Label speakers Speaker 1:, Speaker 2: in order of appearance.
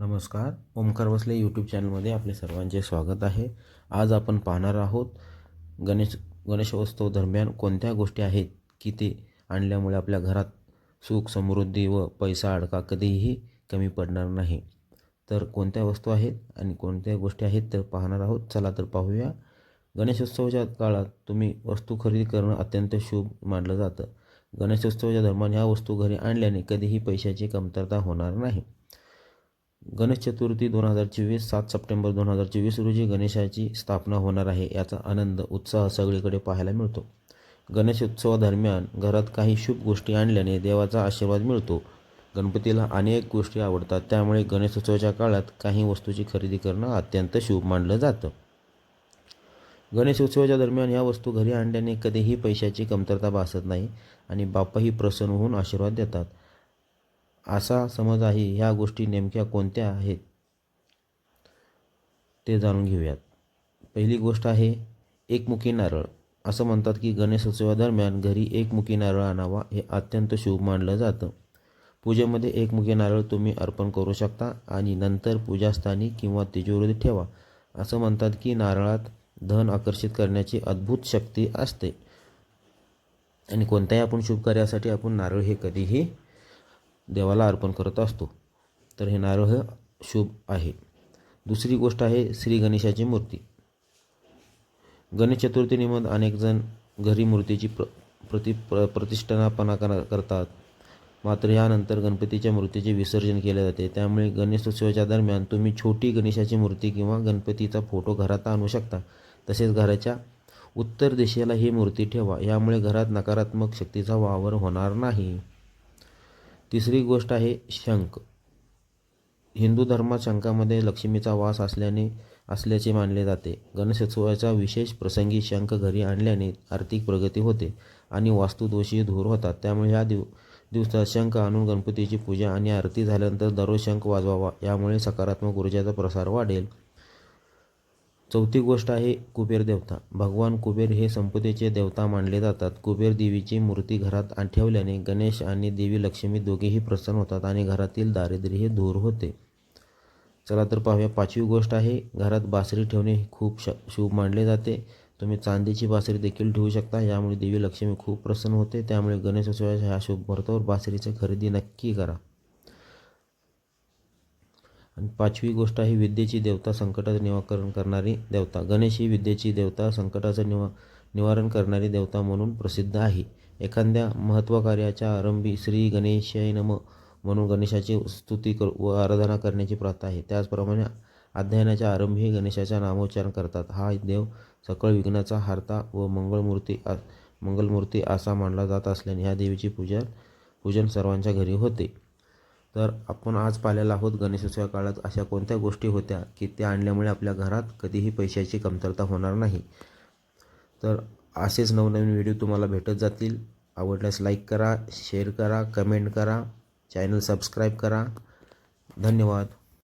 Speaker 1: नमस्कार. ओमकार वसले यूट्यूब चॅनलमध्ये आपले सर्वांचे स्वागत आहे. आज आपण पाहणार आहोत गणेश गणेशोत्सव दरम्यान कोणत्या गोष्टी आहेत की ते आणल्यामुळे आपल्या घरात सुख समृद्धी व पैसा अडका कधीही कमी पडणार नाही? तर कोणत्या वस्तू आहेत आणि कोणत्या गोष्टी आहेत तर पाहणार आहोत. चला तर पाहूया. गणेशोत्सवाच्या काळात तुम्ही वस्तू खरेदी करणं अत्यंत शुभ मानलं जातं. गणेशोत्सवाच्या दरम्यान ह्या वस्तू घरी आणल्याने कधीही पैशाची कमतरता होणार नाही. गणेश चतुर्थी दोन हजार चोवीस सात सप्टेंबर दोन हजार चोवीस रोजी गणेशाची स्थापना होणार आहे. याचा आनंद उत्साह सगळीकडे पाहायला मिळतो. गणेश उत्सवादरम्यान घरात काही शुभ गोष्टी आणल्याने देवाचा आशीर्वाद मिळतो. गणपतीला अनेक गोष्टी आवडतात. त्यामुळे गणेशोत्सवाच्या काळात काही वस्तूची खरेदी करणं अत्यंत शुभ मानलं जातं. गणेशोत्सवाच्या दरम्यान या वस्तू घरी आणल्याने कधीही पैशाची कमतरता भासत नाही आणि बाप्पाही प्रसन्न होऊन आशीर्वाद देतात. असा समज आहे ह्या गोष्टी नेमक्या कोणत्या आहेत? ते जाणून घेऊयात. पहिली गोष्ट आहे एकमुखी नारळ. असं म्हणतात की गणेश उत्सवादरम्यान घरी एकमुखी नारळ आणावा हे अत्यंत शुभ मानलं जातं. पूजेमध्ये एकमुखी नारळ तुम्ही अर्पण करू शकता आणि नंतर पूजास्थानी किंवा तिजोरीत ठेवा. असं म्हणतात की नारळात धन आकर्षित करण्याची अद्भुत शक्ती असते. आणि कोणत्याही आपण शुभ कार्यासाठी आपण नारळ हे कधीही देवाला अर्पण करत असतो. तर हे नारळ हे शुभ आहे. दुसरी गोष्ट आहे श्री गणेशाची मूर्ती. गणेश चतुर्थीनिमित्त अनेकजण घरी मूर्तीची प्र प्रति प्र प्रतिष्ठापना कर करतात. मात्र यानंतर गणपतीच्या मूर्तीचे विसर्जन केले जाते. त्यामुळे गणेशोत्सवाच्या दरम्यान तुम्ही छोटी गणेशाची मूर्ती किंवा गणपतीचा फोटो घरात आणू शकता. तसेच घराच्या उत्तर दिशेला ही मूर्ती ठेवा. यामुळे घरात नकारात्मक शक्तीचा वावर होणार नाही. तिसरी गोष्ट आहे शंख. हिंदू धर्मात शंखामध्ये लक्ष्मीचा वास असल्याने असल्याचे मानले जाते. गणेशोत्सवाच्या विशेष प्रसंगी शंख घरी आणल्याने आर्थिक प्रगती होते आणि वास्तुदोषी दूर होतात. त्यामुळे ह्या दिव दिवसात शंख आणून गणपतीची पूजा आणि आरती झाल्यानंतर दररोज शंख वाजवावा. यामुळे सकारात्मक ऊर्जाचा प्रसार वाढेल. चौथी गोष्ट आहे कुबेर देवता. भगवान कुबेर हे संपदेचे देवता मानले जातात. कुबेर देवीची मूर्ती घरात ठेवल्याने गणेश आणि देवी लक्ष्मी दोघेही प्रसन्न होतात आणि घरातील दारिद्र्यही दूर होते. चला तर पाहूया पाचवी गोष्ट आहे घरात बासरी ठेवणे खूप श शुभ मानले जाते. तुम्ही चांदीची बासरी देखील ठेवू शकता यामुळे देवी लक्ष्मी खूप प्रसन्न होते. त्यामुळे गणेशोत्सवाच्या ह्या शुभ मुहूर्तावर बासरीची खरेदी नक्की करा. आणि पाचवी गोष्ट आहे विद्येची देवता संकटाचं निवाकरण करणारी देवता. गणेश ही विद्येची देवता संकटाचं निवा निवारण करणारी देवता म्हणून प्रसिद्ध आहे. एखाद्या महत्त्वकार्याच्या आरंभी श्री गणेशाय नम म्हणून गणेशाची स्तुती कर व आराधना करण्याची प्रथा आहे. त्याचप्रमाणे अध्ययनाच्या आरंभी गणेशाचा नामोच्चारण करतात. हा देव सकळ विघ्नाचा हारता व मंगळमूर्ती आ मंगलमूर्ती असा मानला जात असल्याने ह्या देवीची पूजा पूजन सर्वांच्या घरी होते. तर आपण आज पाहिलेला आहोत गणेशोत्सव काळात अशा कोणत्या गोष्टी होत्या की त्या आणल्यामुळे आपल्या घरात कधीही पैशाची कमतरता होणार नाही? तर असेच नवनवीन व्हिडिओ तुम्हाला भेटत जातील. आवडल्यास लाईक करा शेअर करा कमेंट करा चॅनल सबस्क्राईब करा. धन्यवाद.